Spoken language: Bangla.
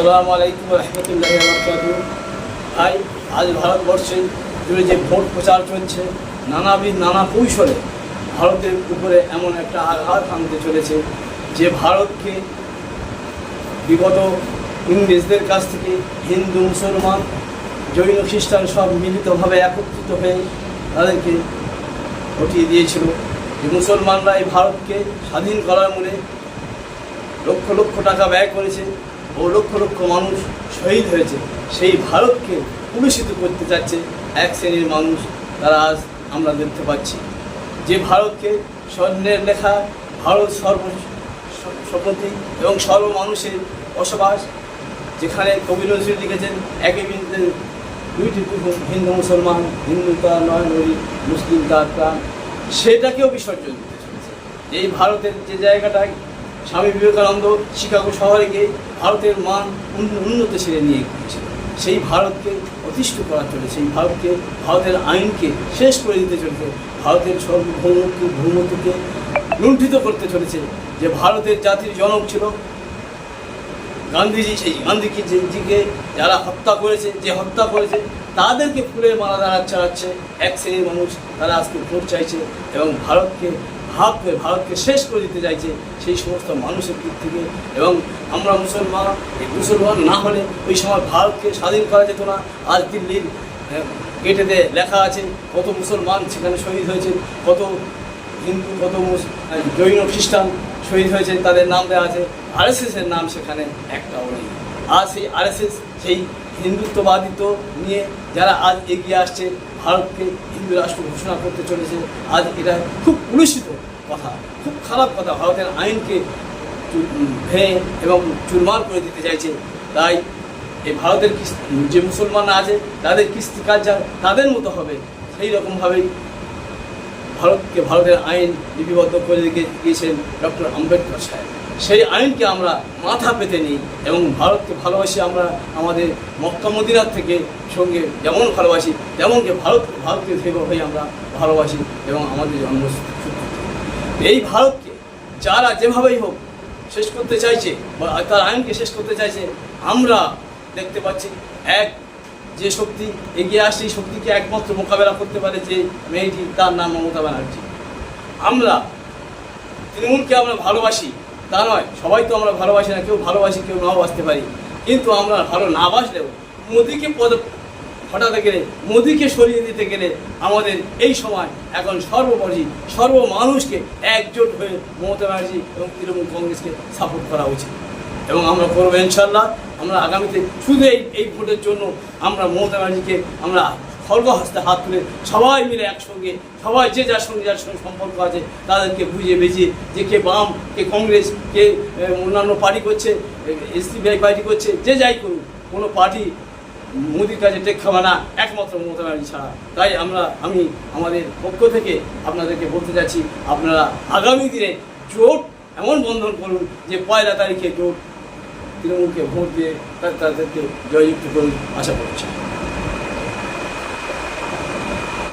আসসালামু আলাইকুম রহমতুল্লাহ ভাই, আজ ভারতবর্ষে জুড়ে যে ভোট প্রচার চলছে, নানাবিধ নানা কৌশলে ভারতের উপরে এমন একটা আঘাত আনতে চলেছে যে ভারতকে বিগত ইংরেজদের কাছ থেকে হিন্দু, মুসলমান, জৈন, খ্রিস্টান সব মিলিতভাবে একত্রিত হয়ে তাদেরকে হটিয়ে দিয়েছিল যে মুসলমানরা এই ভারতকে স্বাধীন করার মূলে লক্ষ লক্ষ টাকা ব্যয় করেছে। ও লক্ষ লক্ষ মানুষ শহীদ হয়েছে। সেই ভারতকে পুরুষিত করতে চাচ্ছে এক শ্রেণির মানুষ তারা আজ আমরা দেখতে পাচ্ছি। যে ভারতকে স্বর্ণের লেখা, ভারত সর্ব সম্পত্তি এবং সর্ব মানুষের বসবাস, যেখানে কবি নজরুল লিখেছেন, একই বিন্দু দুইটি হিন্দু, মুসলমান হিন্দু তার নয় নদী মুসলিম, তার প্রাণ। সেটাকেও বিসর্জন দিতে চলেছে। এই ভারতের যে জায়গাটায় স্বামী বিবেকানন্দ শিকাগো শহরে গিয়ে ভারতের মান উন্নত ছেড়ে নিয়ে গিয়েছিল। সেই ভারতকে অতিষ্ঠ করা চলে সেই ভারতকে, ভারতের আইনকে শেষ করে দিতে চলেছে, ভারতের সর্বভৌমত্ব, ভৌমত্বকে লুণ্ঠিত করতে চলেছে যে ভারতের জাতির জনক ছিল। গান্ধীজি সেই গান্ধীজিকে যারা হত্যা করেছে, যে হত্যা করেছে, তাদেরকে ফুলের মালা দ্বারা চালাচ্ছে এক শ্রেণির মানুষ তারা আজকে ভোট চাইছে এবং ভারতকে ভাগ করে ভারতকে শেষ করে দিতে চাইছে সেই সমস্ত মানুষের দিক থেকে। এবং আমরা মুসলমান মুসলমান না হলে ওই সময় ভারতকে স্বাধীন করা যেত না। আজ দিল্লির আহ, গেটেতে লেখা আছে কত মুসলমান সেখানে শহীদ হয়েছে কত হিন্দু কত মুস- জৈন খ্রিস্টান শহীদ হয়েছে তাদের নাম দেওয়া আছে। আরএসএসের নাম সেখানে একটাও নেই। আর সেই আরএসএস সেই হিন্দুত্ববাদিত্ব নিয়ে যারা আজ এগিয়ে আসছে ভারতকে হিন্দু রাষ্ট্র ঘোষণা করতে চলেছে আজ এটা খুব কুলুষিত। কথা, খুব খারাপ কথা। ভারতের আইনকে ভেঙে এবং চুরমার করে দিতে চাইছে। তাই এই ভারতের যে মুসলমানরা আছে, তাদের কৃষ্টি কালচার তাদের মতো হবে। সেই রকমভাবেই ভারতকে, ভারতের আইন লিপিবদ্ধ করে রেখে গিয়েছেন ডক্টর আম্বেদকর সাহেব। সেই আইনকে আমরা মাথা পেতে নিই এবং ভারতকে ভালোবাসি আমরা আমাদের মক্কা মদিনার থেকে সঙ্গে যেমন ভালোবাসি, তেমনকে ভারত ভারতকে ভেবে হয়ে আমরা ভালোবাসি এবং আমাদের জন্মসূত্র এই ভারতকে যারা যেভাবেই হোক শেষ করতে চাইছে বা তার আইনকে শেষ করতে চাইছে, আমরা দেখতে পাচ্ছি এক যে শক্তি এগিয়ে আসছে, এই শক্তিকে একমাত্র মোকাবেলা করতে পারে যে মেয়েটি তার নাম মমতা ব্যানার্জি। আমরা তৃণমূলকে আমরা ভালোবাসি, তা নয়, সবাই তো আমরা ভালোবাসি না, কেউ ভালোবাসি, কেউ নাও বাসতে পারি। কিন্তু আমরা ভালো না বাসলেও মোদিকে হটাতে গেলে মোদিকে সরিয়ে দিতে গেলে আমাদের এই সময় এখন সর্বোপরি সর্ব মানুষকে একজোট হয়ে মমতা ব্যানার্জি এবং তৃণমূল কংগ্রেসকে সাপোর্ট করা উচিত। এবং আমরা করব ইনশাল্লাহ আমরা আগামীতে শুধু এই এই ভোটের জন্য আমরা মমতা ব্যানার্জিকে আমরা খর্গ হস্তে হাত তুলে সবাই মিলে একসঙ্গে, সবাই যে যার সঙ্গে যার সঙ্গে সম্পর্ক আছে তাদেরকে বুঝিয়ে বেজিয়ে যে কে বাম, কে কংগ্রেস, কে অন্যান্য পার্টি করছে এসডিবিআই পার্টি করছে, যে যাই করুক, কোনো পার্টি মোদির কাছে টেক খাওয়ানা একমাত্র মমতা ব্যানার্জি ছাড়া। তাই আমরা, আমি আমাদের পক্ষ থেকে আপনাদেরকে বলতে চাচ্ছি, আপনারা আগামী দিনে জোট এমন বন্ধন করুন যে পয়লা তারিখে জোট তৃণমূলকে ভোট দিয়ে তাদেরকে জয়যুক্ত করুন, আশা করছি।